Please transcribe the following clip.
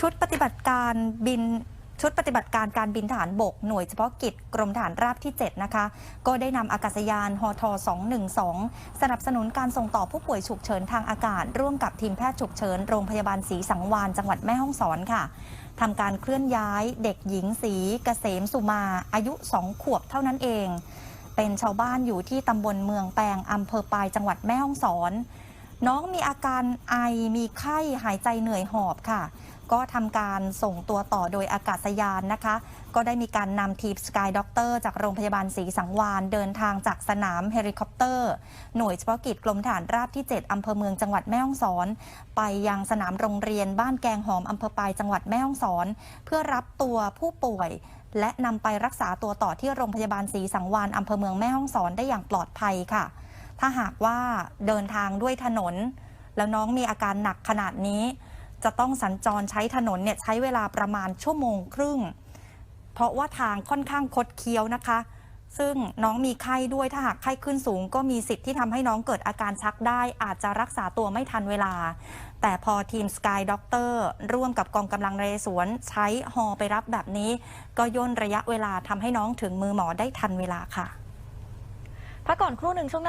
ชุดปฏิบัติการบินชุดปฏิบัติการการบินทหารบกหน่วยเฉพาะกิจกรมทหารราบที่ 7 นะคะ ก็ได้นำอากาศยานฮท212 สนับสนุนการส่งต่อผู้ป่วยฉุกเฉินทางอากาศ ร่วมกับทีมแพทย์ฉุกเฉินโรงพยาบาลศรีสังวานจังหวัดแม่ฮ่องสอนค่ะทำการเคลื่อนย้ายเด็กหญิงสีเกษมสุมา อายุ 2 ขวบเท่านั้นเอง เป็นชาวบ้านอยู่ที่ตำบลเมืองแปงอำเภอปายจังหวัดแม่ฮ่องสอน น้องมีอาการไอมีไข้หายใจเหนื่อยหอบค่ะ ก็ทำการส่งตัวต่อโดยอากาศยานนะคะ ก็ได้มีการนำทีมสกายด็อกเตอร์จากโรงพยาบาลศรีสังวานเดินทางจากสนามเฮลิคอปเตอร์ หน่วยเฉพาะกิจกรมฐานราบที่ 7 อำเภอเมืองจังหวัดแม่ฮ่องสอน ไปยังสนามโรงเรียนบ้านแกงหอมอำเภอปายจังหวัดแม่ฮ่องสอน เพื่อรับตัวผู้ป่วยและนำไปรักษาตัวต่อที่โรงพยาบาลศรีสังวานอำเภอเมืองแม่ฮ่องสอนได้อย่างปลอดภัยค่ะ ถ้าหากว่าเดินทางด้วยถนน แล้วน้องมีอาการหนักขนาดนี้ จะต้องสัญจรใช้ถนนเนี่ยใช้เวลาประมาณชั่วโมงครึ่ง เพราะว่าทางค่อนข้างคดเคี้ยวนะคะ ซึ่งน้องมีไข้ด้วยถ้าหากไข้ขึ้นสูง ก็มีสิทธิ์ที่ทำให้น้องเกิดอาการชักได้ อาจจะรักษาตัวไม่ทันเวลา แต่พอทีมสกายด็อกเตอร์ร่วมกับกองกำลังเรศวรใช้ฮอไปรับแบบนี้ ก็ย่นระยะเวลาทำให้น้องถึงมือหมอได้ทันเวลาค่ะพักก่อนครู่หนึ่งช่วงหน้า